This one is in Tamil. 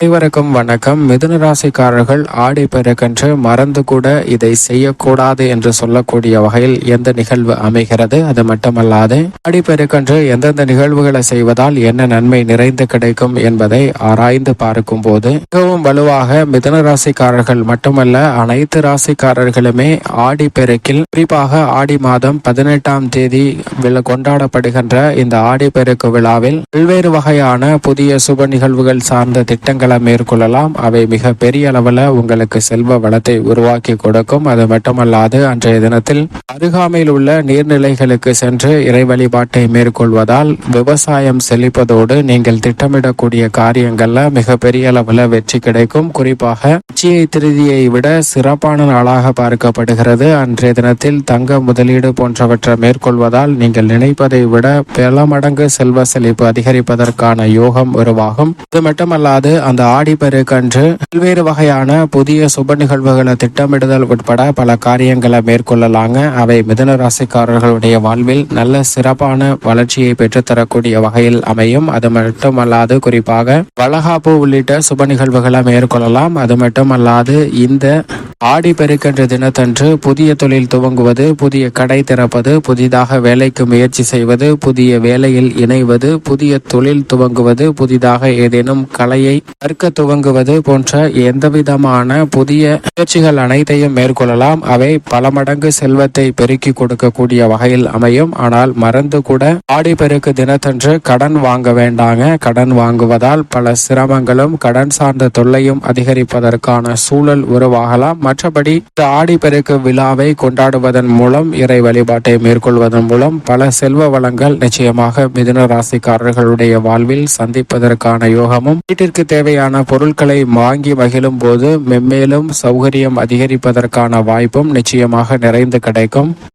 அனைவருக்கும் வணக்கம். மிதுன ராசிக்காரர்கள் ஆடி பெருக்கென்று மறந்து கூட இதை செய்யக்கூடாது என்று சொல்லக்கூடிய வகையில் எந்த நிகழ்வு அமைகிறது? அது மட்டுமல்லாது ஆடி பெருக்கென்று எந்தெந்த நிகழ்வுகளை செய்வதால் என்ன நன்மை நிறைந்து கிடைக்கும் என்பதை ஆராய்ந்து பார்க்கும் போது மிகவும் வலுவாக மிதுன ராசிக்காரர்கள் மட்டுமல்ல அனைத்து ராசிக்காரர்களுமே ஆடி பெருக்கில் குறிப்பாக ஆடி மாதம் பதினெட்டாம் தேதி கொண்டாடப்படுகின்ற இந்த ஆடி பெருக்கு விழாவில் பல்வேறு வகையான புதிய சுப நிகழ்வுகள் சார்ந்த திட்டங்கள் மேற்கொள்ளலாம். அவை மிக பெரிய அளவில் உங்களுக்கு செல்வ வளத்தை உருவாக்கி கொடுக்கும். அது மட்டுமல்லாது அன்றைய தினத்தில் அருகாமையில் உள்ள நீர்நிலைகளுக்கு சென்று இறை வழிபாட்டை மேற்கொள்வதால் விவசாயம் செழிப்பதோடு நீங்கள் திட்டமிடக்கூடிய காரியங்கள்ல மிக பெரிய அளவில் வெற்றி கிடைக்கும். குறிப்பாக உச்சியை திருதியை விட சிறப்பான நாளாக பார்க்கப்படுகிறது. அன்றைய தினத்தில் தங்க முதலீடு போன்றவற்றை மேற்கொள்வதால் நீங்கள் நினைப்பதை விட பல மடங்கு செல்வ செழிப்பு அதிகரிப்பதற்கான யோகம் உருவாகும். இது மட்டுமல்லாது அந்த ஆடி ஆடிப்பெருக்கன்று பல்வேறு வகையான புதிய சுப நிகழ்வுகளை திட்டமிடுதல் உட்பட பல காரியங்களை மேற்கொள்ளலாங்க. அவை மிதன ராசிக்காரர்களுடைய வாழ்வில் நல்ல சிறப்பான வளர்ச்சியை பெற்றுத்தரக்கூடிய வகையில் அமையும். அது மட்டுமல்லாது குறிப்பாக வளகாப்பு உள்ளிட்ட சுப நிகழ்வுகளை மேற்கொள்ளலாம். அது மட்டுமல்லாது இந்த ஆடி பெருக்கென்ற தினத்தன்று புதிய தொழில் துவங்குவது புதிய கடை திறப்பது புதிதாக வேலைக்கு முயற்சி செய்வது புதிய வேலையில் இணைவது புதிய தொழில் துவங்குவது புதிதாக ஏதேனும் கலையை கற்க துவங்குவது போன்ற எந்தவிதமான புதிய முயற்சிகள் அனைத்தையும் மேற்கொள்ளலாம். அவை பல மடங்கு செல்வத்தை பெருக்கி கொடுக்கக்கூடிய வகையில் அமையும். ஆனால் மறந்து கூட ஆடி பெருக்கு தினத்தன்று கடன் வாங்க வேண்டாங்க. கடன் வாங்குவதால் பல சிரமங்களும் கடன் சார்ந்த தொல்லையும் அதிகரிப்பதற்கான சூழல் உருவாகலாம். மற்றபடி இந்த ஆடிப்பெருக்கு விழாவை கொண்டாடுவதன் மூலம் இறை வழிபாட்டை மேற்கொள்வதன் மூலம் பல செல்வ வளங்கள் நிச்சயமாக மிதுன ராசிக்காரர்களுடைய வாழ்வில் சந்திப்பதற்கான யோகமும் வீட்டிற்கு தேவையான பொருட்களை வாங்கி மகிழும் போது மென்மேலும் சௌகரியம் அதிகரிப்பதற்கான வாய்ப்பும் நிச்சயமாக நிறைந்து கிடைக்கும்.